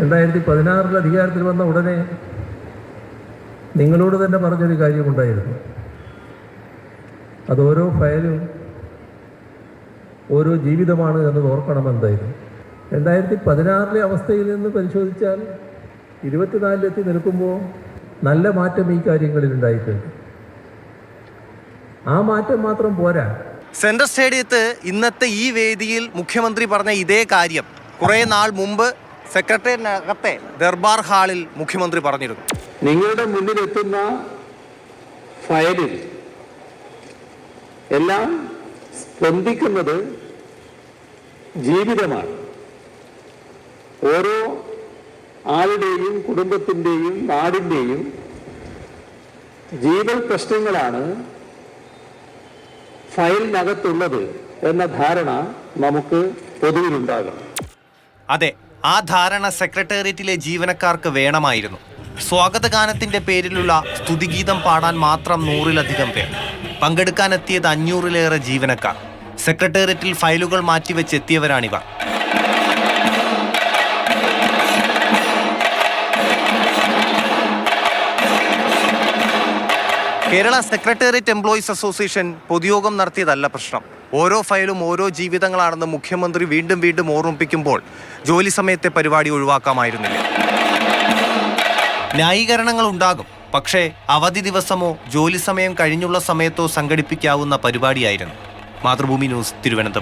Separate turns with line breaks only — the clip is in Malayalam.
രണ്ടായിരത്തി പതിനാറിൽ അധികാരത്തിൽ വന്ന ഉടനെ നിങ്ങളോട് തന്നെ പറഞ്ഞൊരു കാര്യമുണ്ടായിരുന്നു. അത് ഓരോ ഫയലും ഓരോ ജീവിതമാണ് എന്ന് ഓർക്കണമെന്നായിരുന്നു രണ്ടായിരത്തി പതിനാറിലെ അവസ്ഥയിൽ നിന്ന് പരിശോധിച്ചാൽ ഇരുപത്തിനാലിലെത്തി നിൽക്കുമ്പോൾ നല്ല മാറ്റം ഈ കാര്യങ്ങളിൽ ഉണ്ടായിട്ടുണ്ട്. ആ മാറ്റം മാത്രം പോരാ.
സെൻട്രൽ സ്റ്റേഡിയത്ത് ഇന്നത്തെ ഈ വേദിയിൽ മുഖ്യമന്ത്രി പറഞ്ഞ ഇതേ കാര്യം. കുറേ നാൾ മുമ്പ് സെക്രട്ടേറിയറ്റിനകത്തെ ദർബാർ ഹാളിൽ മുഖ്യമന്ത്രി പറഞ്ഞിരുന്നു.
നിങ്ങളുടെ മുന്നിലെത്തുന്ന ഫയലിൽ എല്ലാം സ്പന്ദിക്കുന്നത് ജീവിതമാണ്. ഓരോ ആളുടെയും കുടുംബത്തിന്റെയും നാടിന്റെയും ജീവൽ പ്രശ്നങ്ങളാണ് ഫയലിനകത്തുള്ളത് എന്ന ധാരണ നമുക്ക് പൊതുവിലുണ്ടാകണം.
അതെ ആ ധാരണ സെക്രട്ടേറിയറ്റിലെ ജീവനക്കാർക്ക് വേണമായിരുന്നു. സ്വാഗതഗാനത്തിന്റെ പേരിലുള്ള സ്തുതിഗീതം പാടാൻ മാത്രം നൂറിലധികം പേർ. പങ്കെടുക്കാനെത്തിയത് അഞ്ഞൂറിലേറെ ജീവനക്കാർ. സെക്രട്ടേറിയറ്റിൽ ഫയലുകൾ മാറ്റിവെച്ചെത്തിയവരാണിവർ കേരള സെക്രട്ടേറിയറ്റ് എംപ്ലോയീസ് അസോസിയേഷൻ പൊതുയോഗം നടത്തിയതല്ല പ്രശ്നം. ഓരോ ഫയലും ഓരോ ജീവിതങ്ങളാണെന്ന് മുഖ്യമന്ത്രി വീണ്ടും വീണ്ടും ഓർമ്മിപ്പിക്കുമ്പോൾ ജോലി സമയത്തെ പരിപാടി ഒഴിവാക്കാമായിരുന്നില്ല. ന്യായീകരണങ്ങൾ ഉണ്ടാകും. പക്ഷേ അവധി ദിവസമോ ജോലി സമയം കഴിഞ്ഞുള്ള സമയത്തോ സംഘടിപ്പിക്കാവുന്ന പരിപാടിയായിരുന്നു. മാതൃഭൂമി ന്യൂസ് തിരുവനന്തപുരം.